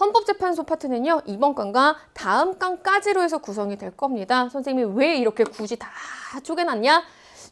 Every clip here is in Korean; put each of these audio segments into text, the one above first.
헌법재판소 파트는요, 이번 건과 다음 건까지로 해서 구성이 될 겁니다. 선생님이 왜 이렇게 굳이 다 쪼개놨냐?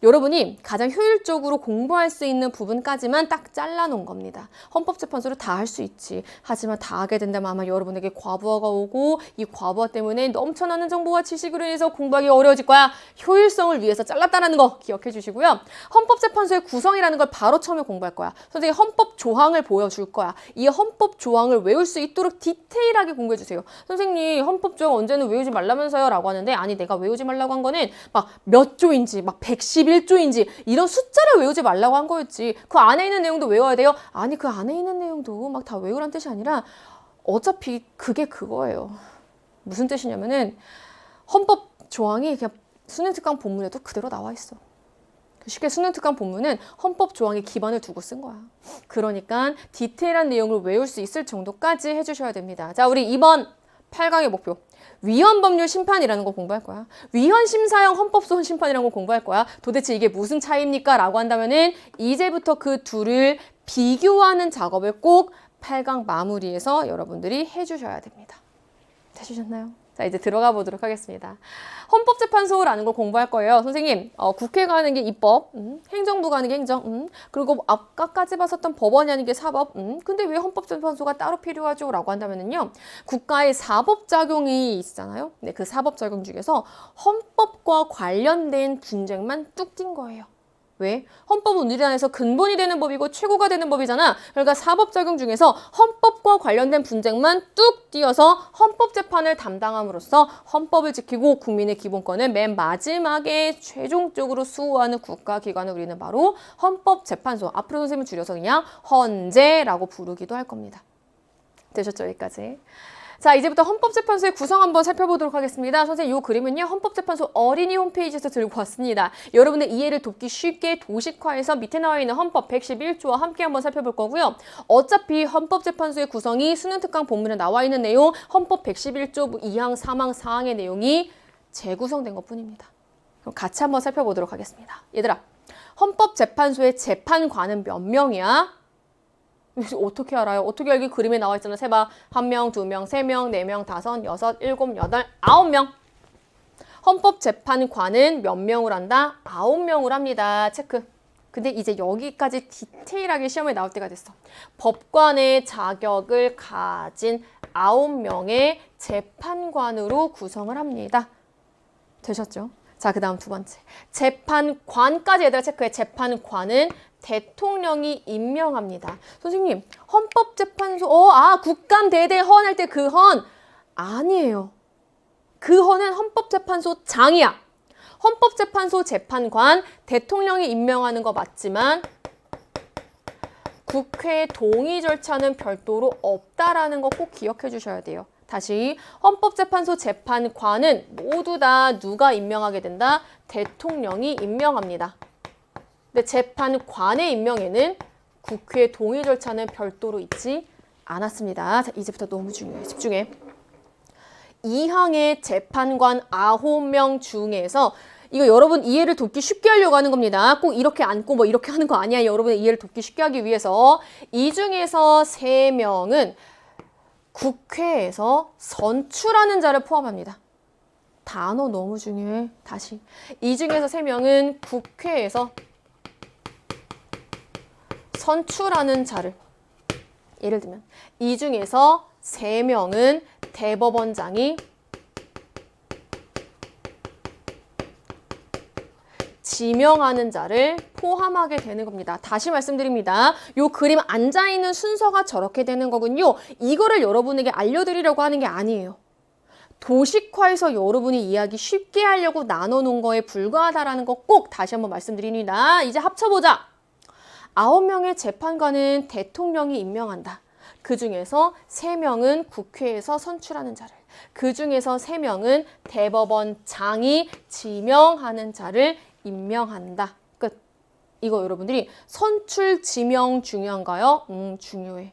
여러분이 가장 효율적으로 공부할 수 있는 부분까지만 딱 잘라놓은 겁니다. 헌법재판소를 다할 수 있지. 하지만 다 하게 된다면 아마 여러분에게 과부하가 오고 이 과부하 때문에 넘쳐나는 정보와 지식으로 인해서 공부하기 어려워질 거야. 효율성을 위해서 잘랐다라는 거 기억해 주시고요. 헌법재판소의 구성이라는 걸 바로 처음에 공부할 거야. 선생님 헌법 조항을 보여줄 거야. 이 헌법 조항을 외울 수 있도록 디테일하게 공부해 주세요. 선생님 헌법 조항 언제는 외우지 말라면서요? 라고 하는데 아니 내가 외우지 말라고 한 거는 막 몇 조인지 막 111조인지 이런 숫자를 외우지 말라고 한 거였지. 그 안에 있는 내용도 외워야 돼요? 아니 그 안에 있는 내용도 막 다 외우란 뜻이 아니라 어차피 그게 그거예요. 무슨 뜻이냐면은 헌법 조항이 그냥 수능 특강 본문에도 그대로 나와 있어. 쉽게 수능 특강 본문은 헌법 조항에 기반을 두고 쓴 거야. 그러니까 디테일한 내용을 외울 수 있을 정도까지 해주셔야 됩니다. 자, 우리 이번 8강의 목표. 위헌 법률 심판이라는 거 공부할 거야. 위헌 심사형 헌법소원 심판이라는 거 공부할 거야. 도대체 이게 무슨 차이입니까? 라고 한다면은 이제부터 그 둘을 비교하는 작업을 꼭 8강 마무리에서 여러분들이 해주셔야 됩니다. 되시셨나요? 자, 이제 들어가 보도록 하겠습니다. 헌법재판소라는 걸 공부할 거예요. 선생님, 어, 국회가 하는 게 입법, 음, 행정부가 하는 게 행정, 음, 그리고 아까까지 봤었던 법원이 하는 게 사법, 음, 근데 왜 헌법재판소가 따로 필요하죠? 라고 한다면요. 국가의 사법작용이 있잖아요. 네, 그 사법작용 중에서 헌법과 관련된 분쟁만 뚝 띈 거예요. 왜? 헌법은 우리 나라에서 근본이 되는 법이고 최고가 되는 법이잖아. 그러니까 사법작용 중에서 헌법과 관련된 분쟁만 뚝 띄어서 헌법 재판을 담당함으로써 헌법을 지키고 국민의 기본권을 맨 마지막에 최종적으로 수호하는 국가기관을 우리는 바로 헌법재판소. 앞으로 선생님을 줄여서 그냥 헌재라고 부르기도 할 겁니다. 되셨죠? 여기까지. 자, 이제부터 헌법재판소의 구성 한번 살펴보도록 하겠습니다. 선생님, 이 그림은요, 헌법재판소 어린이 홈페이지에서 들고 왔습니다. 여러분의 이해를 돕기 쉽게 도식화해서 밑에 나와 있는 헌법 111조와 함께 한번 살펴볼 거고요. 어차피 헌법재판소의 구성이 수능특강 본문에 나와 있는 내용, 헌법 111조 2항, 3항, 4항의 내용이 재구성된 것 뿐입니다. 그럼 같이 한번 살펴보도록 하겠습니다. 얘들아, 헌법재판소의 재판관은 몇 명이야? 어떻게 알아요? 어떻게 알기 그림에 나와 있잖아. 세봐. 한 명, 두 명, 세 명, 네 명, 다섯, 여섯, 일곱, 여덟, 아홉 명. 헌법재판관은 몇 명을 한다? 아홉 명을 합니다. 체크. 근데 이제 여기까지 디테일하게 시험에 나올 때가 됐어. 법관의 자격을 가진 아홉 명의 재판관으로 구성을 합니다. 되셨죠? 자, 그 다음 두 번째. 재판관까지 얘들아 체크해. 재판관은 대통령이 임명합니다. 선생님, 헌법재판소, 어, 아, 국감 대대 헌할 때 그 헌. 아니에요. 그 헌은 헌법재판소 장이야. 헌법재판소 재판관, 대통령이 임명하는 거 맞지만, 국회 동의 절차는 별도로 없다라는 거 꼭 기억해 주셔야 돼요. 다시 헌법재판소 재판관은 모두 다 누가 임명하게 된다? 대통령이 임명합니다. 근데 재판관의 임명에는 국회 동의 절차는 별도로 있지 않았습니다. 자, 이제부터 너무 중요해. 집중해. 2항의 재판관 9명 중에서 이거 여러분 이해를 돕기 쉽게 하려고 하는 겁니다. 꼭 이렇게 앉고 뭐 이렇게 하는 거 아니야. 여러분의 이해를 돕기 쉽게 하기 위해서 이 중에서 3명은 국회에서 선출하는 자를 포함합니다. 단어 너무 중요해. 다시. 이 중에서 3명은 국회에서 선출하는 자를 예를 들면 이 중에서 세 명은 대법원장이 지명하는 자를 포함하게 되는 겁니다. 다시 말씀드립니다. 요 그림 앉아 있는 순서가 저렇게 되는 거군요. 이거를 여러분에게 알려드리려고 하는 게 아니에요. 도식화해서 여러분이 이해하기 쉽게 하려고 나눠놓은 거에 불과하다라는 거 꼭 다시 한번 말씀드립니다. 이제 합쳐보자. 아홉 명의 재판관은 대통령이 임명한다. 그 중에서 세 명은 국회에서 선출하는 자를, 그 중에서 세 명은 대법원 장이 지명하는 자를 임명한다. 끝. 이거 여러분들이 선출, 지명 중요한가요? 음, 중요해.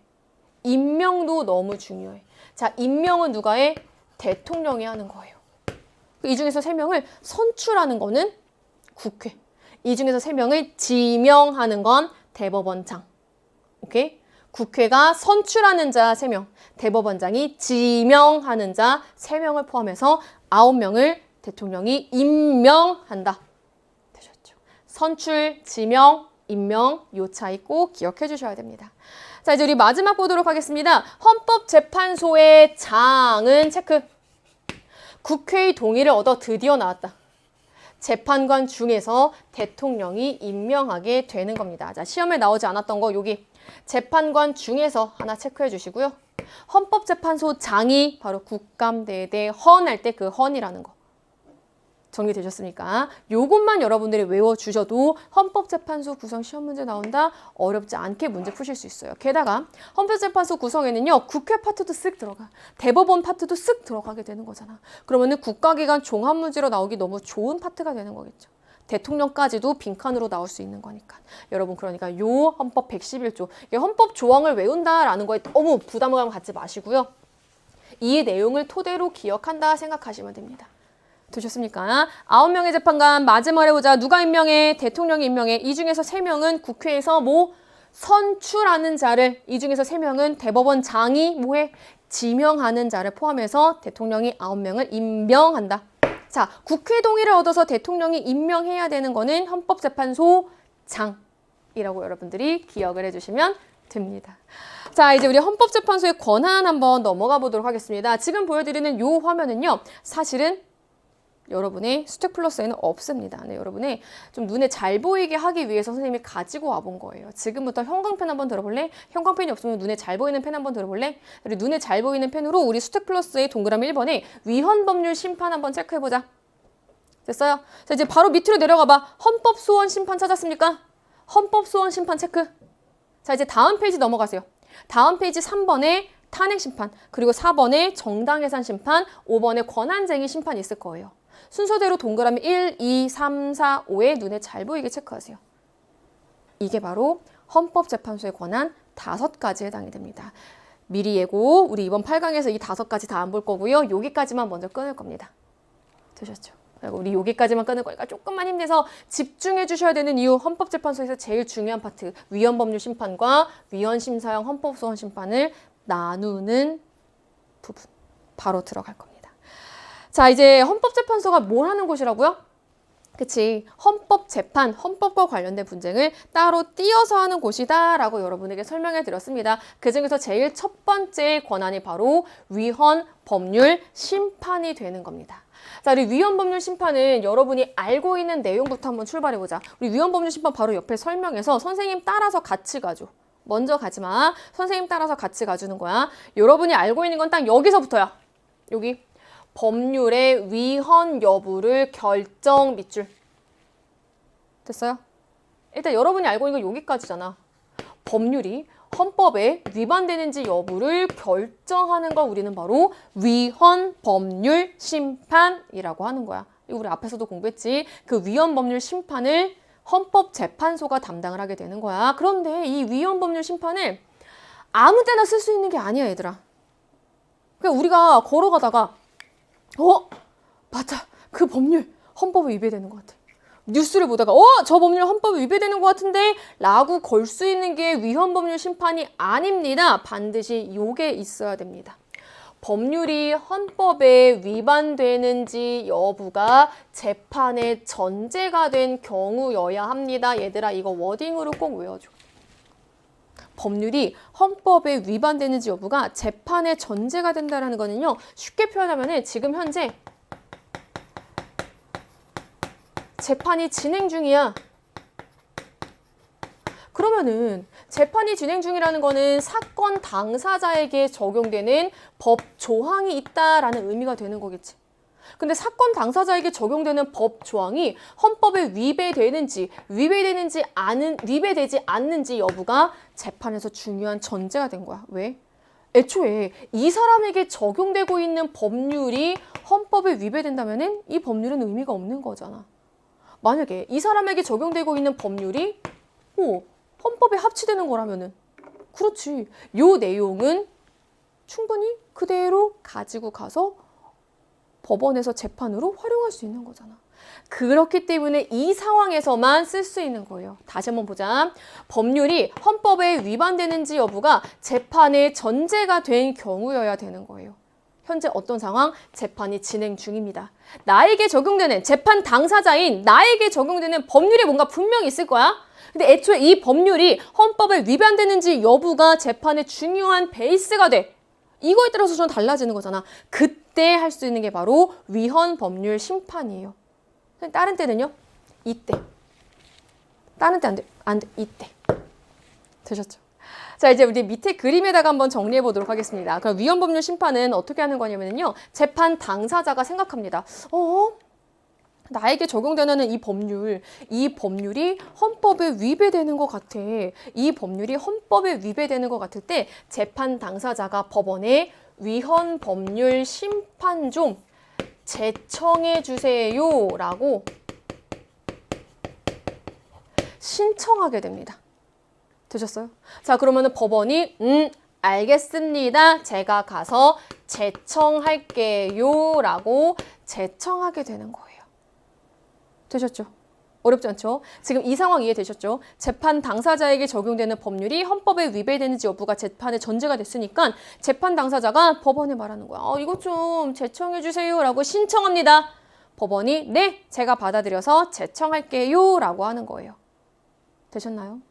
임명도 너무 중요해. 자, 임명은 누가 해? 대통령이 하는 거예요. 이 중에서 세 명을 선출하는 거는 국회. 이 중에서 세 명을 지명하는 건 대법원장. 오케이? 국회가 선출하는 자 3명, 대법원장이 지명하는 자 3명을 포함해서 9명을 대통령이 임명한다. 되셨죠? 선출, 지명, 임명 요 차이 꼭 기억해 주셔야 됩니다. 자, 이제 우리 마지막 보도록 하겠습니다. 헌법재판소의 장은 체크. 국회의 동의를 얻어 드디어 나왔다. 재판관 중에서 대통령이 임명하게 되는 겁니다. 자, 시험에 나오지 않았던 거 여기 재판관 중에서 하나 체크해 주시고요. 헌법재판소 장이 바로 국감대대 헌할 때 그 헌이라는 거. 정리되셨습니까? 요것만 여러분들이 외워주셔도 헌법재판소 구성 시험 문제 나온다 어렵지 않게 문제 푸실 수 있어요. 게다가 헌법재판소 구성에는요 국회 파트도 쓱 들어가 대법원 파트도 쓱 들어가게 되는 거잖아. 그러면은 국가기관 종합 문제로 나오기 너무 좋은 파트가 되는 거겠죠. 대통령까지도 빈칸으로 나올 수 있는 거니까. 여러분 그러니까 요 헌법 111조 이게 헌법 조항을 외운다라는 거에 너무 부담감 갖지 마시고요. 이 내용을 토대로 기억한다 생각하시면 됩니다. 되셨습니까? 아홉 명의 재판관 마지막에 보자. 누가 임명해? 대통령이 임명해. 이 중에서 세 명은 국회에서 뭐 선출하는 자를 이 중에서 세 명은 대법원 장이 뭐해? 지명하는 자를 포함해서 대통령이 아홉 명을 임명한다. 자, 국회 동의를 얻어서 대통령이 임명해야 되는 거는 헌법재판소 장이라고 여러분들이 기억을 해주시면 됩니다. 자, 이제 우리 헌법재판소의 권한 한번 넘어가 보도록 하겠습니다. 지금 보여드리는 요 화면은요, 사실은 여러분의 스택 플러스에는 없습니다. 네, 여러분의 좀 눈에 잘 보이게 하기 위해서 선생님이 가지고 와본 거예요. 지금부터 형광펜 한번 들어볼래? 형광펜이 없으면 눈에 잘 보이는 펜 한번 들어볼래? 우리 눈에 잘 보이는 펜으로 우리 스택 플러스의 동그라미 1번에 위헌 법률 심판 한번 체크해보자. 됐어요? 자, 이제 바로 밑으로 내려가 봐. 헌법 소원 심판 찾았습니까? 헌법 소원 심판 체크. 자, 이제 다음 페이지 넘어가세요. 다음 페이지 3번에 탄핵 심판, 그리고 4번에 정당 해산 심판, 5번에 권한쟁의 심판 있을 거예요. 순서대로 동그라미 1, 2, 3, 4, 5에 눈에 잘 보이게 체크하세요. 이게 바로 헌법재판소의 권한 다섯 가지 해당이 됩니다. 미리 예고, 우리 이번 8강에서 이 다섯 가지 다 안 볼 거고요. 여기까지만 먼저 끊을 겁니다. 되셨죠? 그리고 우리 여기까지만 끊을 거니까 조금만 힘내서 집중해 주셔야 되는 이유 헌법재판소에서 제일 중요한 파트 위헌법률 심판과 위헌심사형 헌법소원 심판을 나누는 부분 바로 들어갈 겁니다. 자 이제 헌법재판소가 뭘 하는 곳이라고요? 그치 헌법 재판 헌법과 관련된 분쟁을 따로 띄어서 하는 곳이다라고 여러분에게 설명해 드렸습니다. 그 중에서 제일 첫 번째 권한이 바로 위헌 법률 심판이 되는 겁니다. 자, 우리 위헌 법률 심판은 여러분이 알고 있는 내용부터 한번 출발해 보자. 우리 위헌 법률 심판 바로 옆에 설명해서 선생님 따라서 같이 가죠. 먼저 가지 마. 선생님 따라서 같이 가주는 거야. 여러분이 알고 있는 건 딱 여기서부터야. 여기 법률의 위헌 여부를 결정 밑줄. 됐어요? 일단 여러분이 알고 있는 건 여기까지잖아. 법률이 헌법에 위반되는지 여부를 결정하는 걸 우리는 바로 위헌 법률 심판이라고 하는 거야. 우리 앞에서도 공부했지. 그 위헌 법률 심판을 헌법재판소가 담당을 하게 되는 거야. 그런데 이 위헌 법률 심판을 아무 때나 쓸 수 있는 게 아니야, 얘들아. 그러니까 우리가 걸어가다가 어? 맞아. 그 법률 헌법에 위배되는 것 같아. 뉴스를 보다가 어? 저 법률 헌법에 위배되는 것 같은데? 라고 걸 수 있는 게 위헌 법률 심판이 아닙니다. 반드시 요게 있어야 됩니다. 법률이 헌법에 위반되는지 여부가 재판의 전제가 된 경우여야 합니다. 얘들아 이거 워딩으로 꼭 외워줘. 법률이 헌법에 위반되는지 여부가 재판의 전제가 된다는 거는요. 쉽게 표현하면 지금 현재 재판이 진행 중이야. 그러면은 재판이 진행 중이라는 거는 사건 당사자에게 적용되는 법 조항이 있다라는 의미가 되는 거겠지. 근데 사건 당사자에게 적용되는 법 조항이 헌법에 위배되는지 위배되는지 않은 위배되지 않는지 여부가 재판에서 중요한 전제가 된 거야. 왜? 애초에 이 사람에게 적용되고 있는 법률이 헌법에 위배된다면은 이 법률은 의미가 없는 거잖아. 만약에 이 사람에게 적용되고 있는 법률이 어, 헌법에 합치되는 거라면은 그렇지. 요 내용은 충분히 그대로 가지고 가서 법원에서 재판으로 활용할 수 있는 거잖아. 그렇기 때문에 이 상황에서만 쓸 수 있는 거예요. 다시 한번 보자. 법률이 헌법에 위반되는지 여부가 재판의 전제가 된 경우여야 되는 거예요. 현재 어떤 상황? 재판이 진행 중입니다. 나에게 적용되는 재판 당사자인 나에게 적용되는 법률이 뭔가 분명히 있을 거야. 근데 애초에 이 법률이 헌법에 위반되는지 여부가 재판의 중요한 베이스가 돼. 이거에 따라서 좀 달라지는 거잖아. 그 때 할 수 있는 게 바로 위헌 법률 심판이에요. 다른 때는요? 이때. 다른 때 안 돼. 안 돼. 이때. 되셨죠? 자, 이제 우리 밑에 그림에다가 한번 정리해 보도록 하겠습니다. 그럼 위헌 법률 심판은 어떻게 하는 거냐면요. 재판 당사자가 생각합니다. 어? 나에게 적용되는 이 법률, 이 법률이 헌법에 위배되는 것 같아. 이 법률이 헌법에 위배되는 것 같을 때 재판 당사자가 법원에 위헌 법률 심판 좀 제청해 주세요 라고 신청하게 됩니다. 되셨어요? 자, 그러면은 법원이 음, 알겠습니다. 제가 가서 제청할게요 라고 제청하게 되는 거예요. 되셨죠? 어렵지 않죠? 지금 이 상황 이해되셨죠? 재판 당사자에게 적용되는 법률이 헌법에 위배되는지 여부가 재판의 전제가 됐으니까 재판 당사자가 법원에 말하는 거야. 어, 이것 좀 제청해 주세요라고 신청합니다. 법원이 네, 제가 받아들여서 제청할게요라고 하는 거예요. 되셨나요?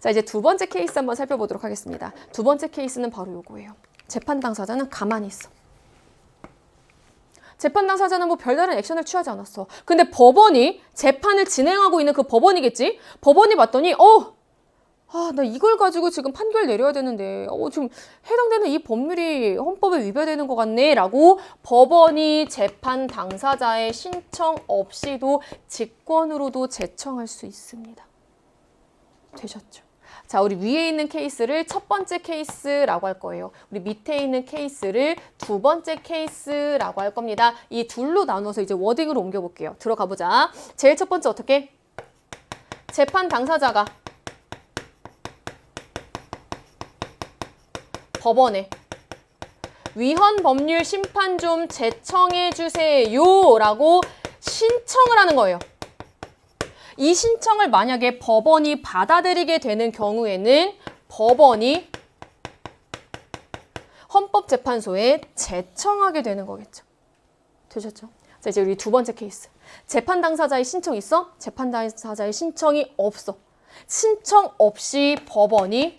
자, 이제 두 번째 케이스 한번 살펴보도록 하겠습니다. 두 번째 케이스는 바로 요거예요. 재판 당사자는 가만히 있어. 재판 당사자는 뭐 별다른 액션을 취하지 않았어. 근데 법원이 재판을 진행하고 있는 그 법원이겠지? 법원이 봤더니 어, 아, 나 이걸 가지고 지금 판결 내려야 되는데, 어, 지금 해당되는 이 법률이 헌법에 위배되는 것 같네, 라고 법원이 재판 당사자의 신청 없이도 직권으로도 제청할 수 있습니다. 되셨죠? 자, 우리 위에 있는 케이스를 첫 번째 케이스라고 할 거예요. 우리 밑에 있는 케이스를 두 번째 케이스라고 할 겁니다. 이 둘로 나눠서 이제 워딩으로 옮겨볼게요. 들어가 보자. 제일 첫 번째 어떻게? 재판 당사자가 법원에 위헌 법률 심판 좀 제청해 주세요라고 신청을 하는 거예요. 이 신청을 만약에 법원이 받아들이게 되는 경우에는 법원이 헌법재판소에 제청하게 되는 거겠죠. 되셨죠? 자, 이제 우리 두 번째 케이스. 재판 당사자의 신청 있어? 재판 당사자의 신청이 없어. 신청 없이 법원이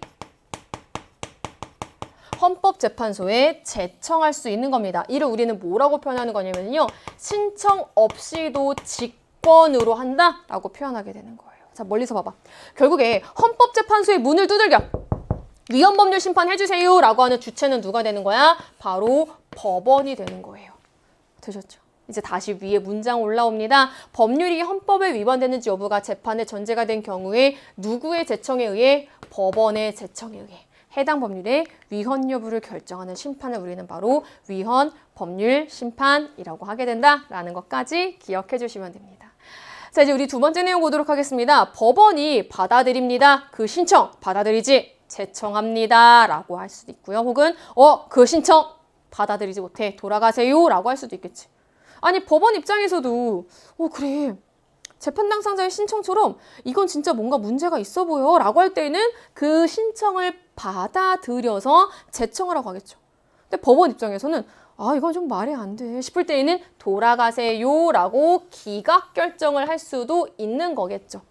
헌법재판소에 제청할 수 있는 겁니다. 이를 우리는 뭐라고 표현하는 거냐면요. 신청 없이도 직 권으로 한다 라고 표현하게 되는 거예요. 자, 멀리서 봐봐. 결국에 헌법재판소의 문을 두들겨. 위헌법률 심판 해주세요 라고 하는 주체는 누가 되는 거야? 바로 법원이 되는 거예요. 되셨죠? 이제 다시 위에 문장 올라옵니다. 법률이 헌법에 위반되는지 여부가 재판의 전제가 된 경우에 누구의 제청에 의해 법원의 제청에 의해 해당 법률의 위헌 여부를 결정하는 심판을 우리는 바로 위헌 법률 심판이라고 하게 된다라는 것까지 기억해 주시면 됩니다. 자, 이제 우리 두 번째 내용 보도록 하겠습니다. 법원이 받아들입니다. 그 신청 받아들이지 제청합니다. 라고 할 수도 있고요. 혹은 어, 그 신청 받아들이지 못해 돌아가세요. 라고 할 수도 있겠지. 아니, 법원 입장에서도 어, 그래. 재판 당사자의 신청처럼 이건 진짜 뭔가 문제가 있어 보여 라고 할 때는 그 신청을 받아들여서 하고 하겠죠. 근데 법원 입장에서는 아 이건 좀 말이 안 돼 싶을 때에는 돌아가세요 라고 기각 결정을 할 수도 있는 거겠죠.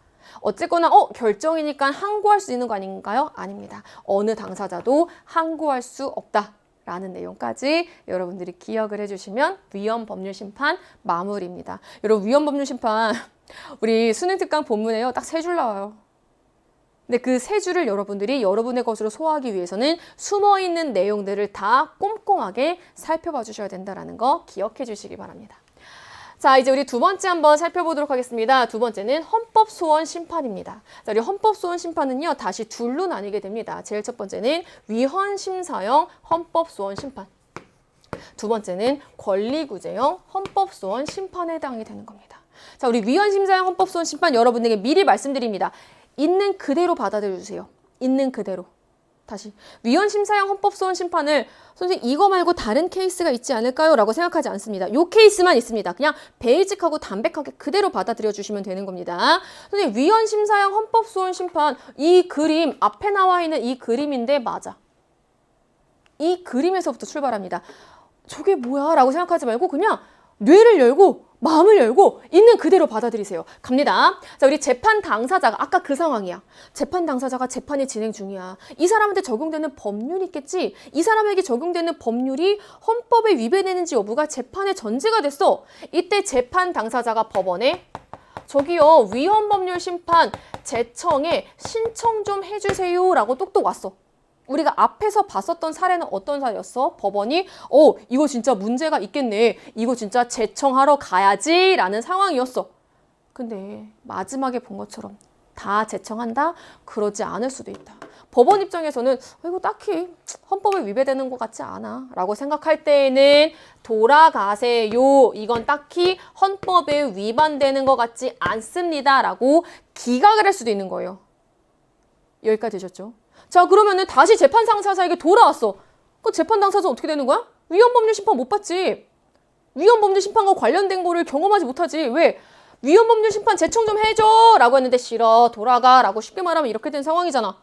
어쨌거나 어 결정이니까 항고할 수 있는 거 아닌가요? 아닙니다. 어느 당사자도 항고할 수 없다. 라는 내용까지 여러분들이 기억을 해주시면 위헌 법률 심판 마무리입니다. 여러분 위헌 법률 심판 우리 수능 특강 본문에요 딱 세 줄 나와요. 근데 그 세 줄을 여러분들이 여러분의 것으로 소화하기 위해서는 숨어 있는 내용들을 다 꼼꼼하게 살펴봐 주셔야 된다라는 거 기억해 주시기 바랍니다. 자, 이제 우리 두 번째 한번 살펴보도록 하겠습니다. 두 번째는 헌법 소원 심판입니다. 자, 우리 헌법 소원 심판은요, 다시 둘로 나뉘게 됩니다. 제일 첫 번째는 위헌 심사형 헌법 소원 심판. 두 번째는 권리구제형 헌법 소원 심판에 해당이 되는 겁니다. 자, 우리 위헌 심사형 헌법 소원 심판 여러분에게 미리 말씀드립니다. 있는 그대로 받아들여 주세요. 있는 그대로. 다시 위헌 심사형 헌법소원 심판을 선생님 이거 말고 다른 케이스가 있지 않을까요? 라고 생각하지 않습니다. 요 케이스만 있습니다. 그냥 베이직하고 담백하게 그대로 받아들여 주시면 되는 겁니다. 선생님 위헌 심사형 헌법소원 심판 이 그림 앞에 나와 있는 이 그림인데 맞아. 이 그림에서부터 출발합니다. 저게 뭐야? 라고 생각하지 말고 그냥 뇌를 열고 마음을 열고 있는 그대로 받아들이세요. 갑니다. 자, 우리 재판 당사자가 아까 그 상황이야. 재판 당사자가 재판이 진행 중이야. 이 사람한테 적용되는 법률이 있겠지. 이 사람에게 적용되는 법률이 헌법에 위배되는지 여부가 재판의 전제가 됐어. 이때 재판 당사자가 법원에 저기요 위헌 법률 심판 제청에 신청 좀 해주세요라고 똑똑 왔어. 우리가 앞에서 봤었던 사례는 어떤 사례였어? 법원이 어 이거 진짜 문제가 있겠네. 이거 진짜 제청하러 가야지라는 상황이었어. 근데 마지막에 본 것처럼 다 제청한다? 그러지 않을 수도 있다. 법원 입장에서는 어, 이거 딱히 헌법에 위배되는 것 같지 않아 라고 생각할 때에는 돌아가세요. 이건 딱히 헌법에 위반되는 것 같지 않습니다. 라고 기각을 할 수도 있는 거예요. 여기까지 되셨죠? 자 그러면은 다시 재판 당사자에게 돌아왔어. 그 재판 당사자 어떻게 되는 거야? 위헌 법률 심판 못 받지. 위헌 법률 심판과 관련된 거를 경험하지 못하지. 왜? 위헌 법률 심판 제청 좀 해줘 라고 했는데 싫어 돌아가 라고 쉽게 말하면 이렇게 된 상황이잖아.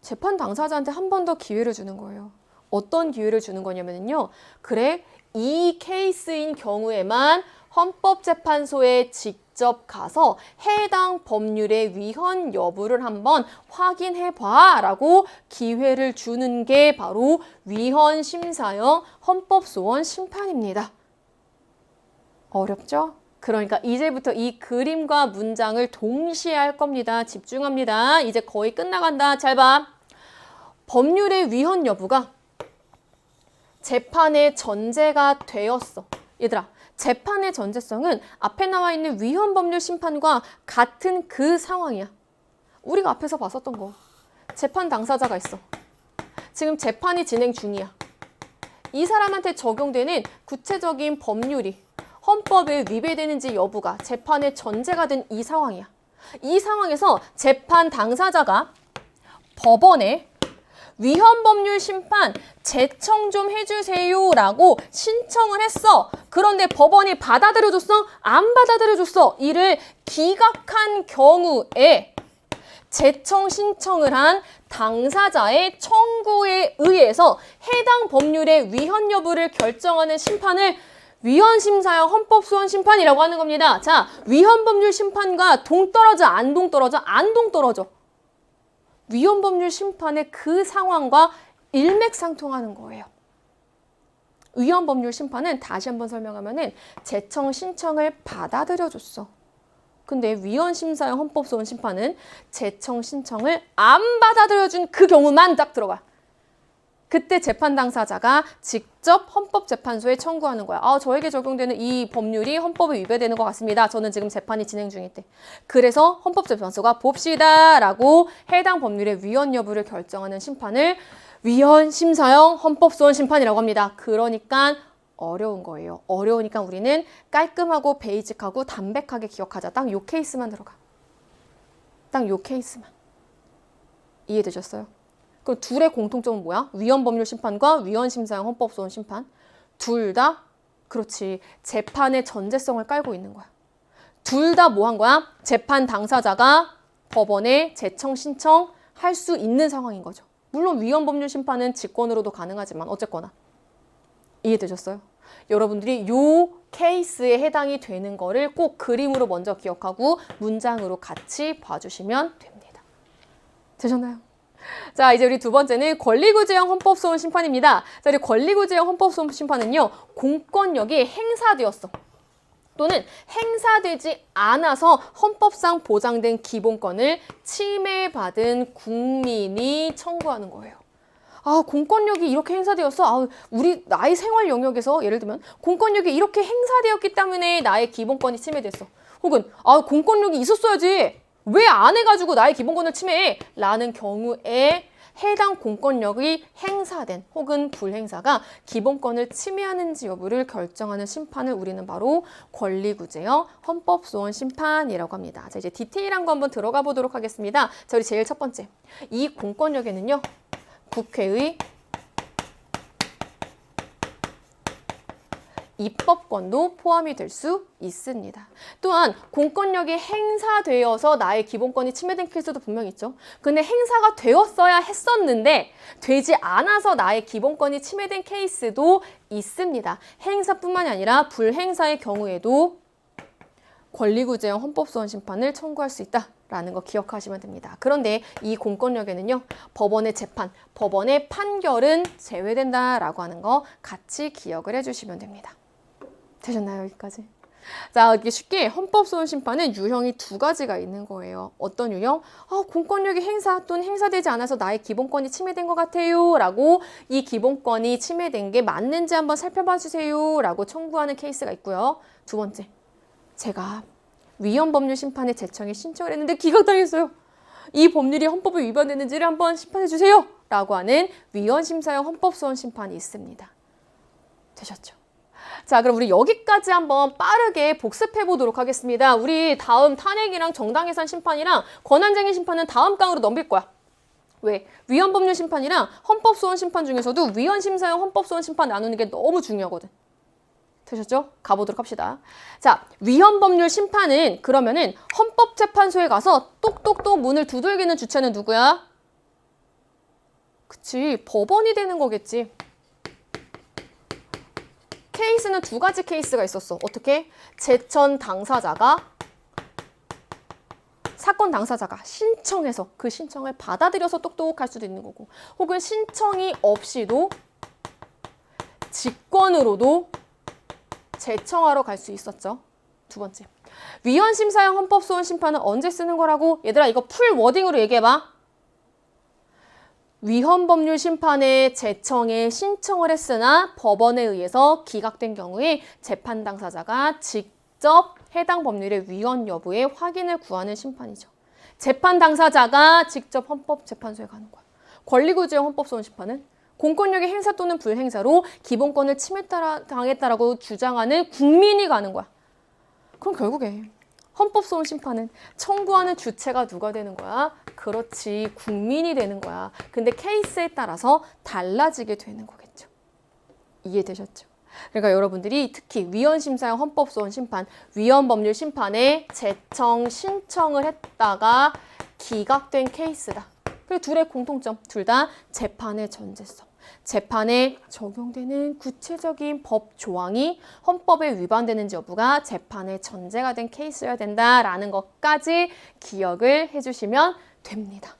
재판 당사자한테 한 번 더 기회를 주는 거예요. 어떤 기회를 주는 거냐면요. 그래, 이 케이스인 경우에만 헌법재판소에 직 접 가서 해당 법률의 위헌 여부를 한번 확인해 봐 라고 기회를 주는 게 바로 위헌 심사형 헌법소원 심판입니다. 어렵죠? 그러니까 이제부터 이 그림과 문장을 동시에 할 겁니다. 집중합니다. 이제 거의 끝나간다. 잘 봐. 법률의 위헌 여부가 재판의 전제가 되었어. 얘들아, 재판의 전제성은 앞에 나와 있는 위헌 법률 심판과 같은 그 상황이야. 우리가 앞에서 봤었던 거. 재판 당사자가 있어. 지금 재판이 진행 중이야. 이 사람한테 적용되는 구체적인 법률이 헌법에 위배되는지 여부가 재판의 전제가 된 이 상황이야. 이 상황에서 재판 당사자가 법원에 위헌 법률 심판 제청 좀 해주세요라고 신청을 했어. 그런데 법원이 받아들여줬어? 안 받아들여줬어. 이를 기각한 경우에 제청 신청을 한 당사자의 청구에 의해서 해당 법률의 위헌 여부를 결정하는 심판을 위헌 심사형 헌법 소원 심판이라고 하는 겁니다. 자, 위헌 법률 심판과 동떨어져 안 동떨어져 안 동떨어져. 위헌 법률 심판의 그 상황과 일맥상통하는 거예요. 위헌 법률 심판은 다시 한번 설명하면은 제청 신청을 받아들여 줬어. 근데 위헌 심사형 헌법 소원 심판은 제청 신청을 안 받아들여 준 그 경우만 딱 들어가. 그때 재판 당사자가 직접 헌법재판소에 청구하는 거야. 아, 저에게 적용되는 이 법률이 헌법에 위배되는 것 같습니다. 저는 지금 재판이 진행 때. 그래서 헌법재판소가 봅시다 라고 해당 법률의 위헌 여부를 결정하는 심판을 위헌 심사형 헌법소원 심판이라고 합니다. 그러니까 어려운 거예요. 어려우니까 우리는 깔끔하고 베이직하고 담백하게 기억하자. 딱 요 케이스만 들어가. 딱 요 케이스만. 이해되셨어요? 그 둘의 공통점은 뭐야? 위헌 법률 심판과 위헌 심사형 헌법소원 심판. 둘 다 그렇지. 재판의 전제성을 깔고 있는 거야. 둘 다 뭐 한 거야? 재판 당사자가 법원에 재청 신청 할 수 있는 상황인 거죠. 물론 위헌 법률 심판은 직권으로도 가능하지만 어쨌거나 이해되셨어요? 여러분들이 요 케이스에 해당이 되는 거를 꼭 그림으로 먼저 기억하고 문장으로 같이 봐주시면 됩니다. 되셨나요? 자, 이제 우리 두 번째는 권리구제형 헌법소원 심판입니다. 자, 우리 권리구제형 헌법소원 심판은요, 공권력이 행사되었어. 또는 행사되지 않아서 헌법상 보장된 기본권을 침해받은 국민이 청구하는 거예요. 아, 공권력이 이렇게 행사되었어. 아, 우리 나의 생활 영역에서 예를 들면 공권력이 이렇게 행사되었기 때문에 나의 기본권이 침해됐어. 혹은 아, 공권력이 있었어야지. 왜 안 해가지고 나의 기본권을 침해해? 라는 경우에 해당 공권력이 행사된 혹은 불행사가 기본권을 침해하는지 여부를 결정하는 심판을 우리는 바로 권리구제형 헌법소원 심판이라고 합니다. 자, 이제 디테일한 거 한번 들어가 보도록 하겠습니다. 자, 우리 제일 첫 번째. 이 공권력에는요. 국회의 입법권도 포함이 될 수 있습니다. 또한 공권력이 행사되어서 나의 기본권이 침해된 케이스도 분명히 있죠. 근데 행사가 되었어야 했었는데 되지 않아서 나의 기본권이 침해된 케이스도 있습니다. 행사뿐만이 아니라 불행사의 경우에도 권리구제형 헌법소원 심판을 청구할 수 있다 라는 거 기억하시면 됩니다. 그런데 이 공권력에는요, 법원의 재판, 법원의 판결은 제외된다라고 하는 거 같이 기억을 해주시면 됩니다. 되셨나요, 여기까지? 자, 이렇게 쉽게 헌법소원 심판은 유형이 두 가지가 있는 거예요. 어떤 유형? 아, 공권력이 행사 또는 행사되지 않아서 나의 기본권이 침해된 것 같아요. 라고 이 기본권이 침해된 게 맞는지 한번 살펴봐 주세요. 라고 청구하는 케이스가 있고요. 두 번째, 제가 위헌 법률 심판에 제청에 신청을 했는데 기각당했어요. 이 법률이 헌법에 위반되는지를 한번 심판해 주세요. 라고 하는 위헌 심사형 헌법소원 심판이 있습니다. 되셨죠? 자, 그럼 우리 여기까지 한번 빠르게 복습해 보도록 하겠습니다. 우리 다음 탄핵이랑 정당 해산 심판이랑 권한쟁의 심판은 다음 강으로 넘길 거야. 왜? 위헌법률 심판이랑 헌법소원 심판 중에서도 위헌심사형 헌법소원 심판 나누는 게 너무 중요하거든. 되셨죠? 가보도록 합시다. 자, 위헌법률 심판은 그러면은 헌법재판소에 가서 똑똑똑 문을 두들기는 주체는 누구야? 그치, 법원이 되는 거겠지. 케이스는 두 가지 케이스가 있었어. 어떻게? 제천 당사자가 사건 당사자가 신청해서 그 신청을 받아들여서 똑똑할 수도 있는 거고 혹은 신청이 없이도 직권으로도 재청하러 갈 수 있었죠. 두 번째. 위헌심사형 헌법소원 심판은 언제 쓰는 거라고? 얘들아 이거 풀 워딩으로 얘기해봐. 위헌법률 심판에 재청에 신청을 했으나 법원에 의해서 기각된 경우에 재판 당사자가 직접 해당 법률의 위헌 여부에 확인을 구하는 심판이죠. 재판 당사자가 직접 헌법재판소에 가는 거야. 권리구제형 헌법소원 심판은 공권력의 행사 또는 불행사로 기본권을 침해당했다라고 주장하는 국민이 가는 거야. 그럼 결국에 헌법소원 심판은 청구하는 주체가 누가 되는 거야? 그렇지, 국민이 되는 거야. 근데 케이스에 따라서 달라지게 되는 거겠죠. 이해되셨죠? 그러니까 여러분들이 특히 위헌심사형 헌법소원 심판, 위헌법률 심판에 재청 신청을 했다가 기각된 케이스다. 그리고 둘의 공통점, 둘 다 재판의 전제성. 재판에 적용되는 구체적인 법 조항이 헌법에 위반되는지 여부가 재판의 전제가 된 케이스여야 된다라는 것까지 기억을 해주시면 됩니다.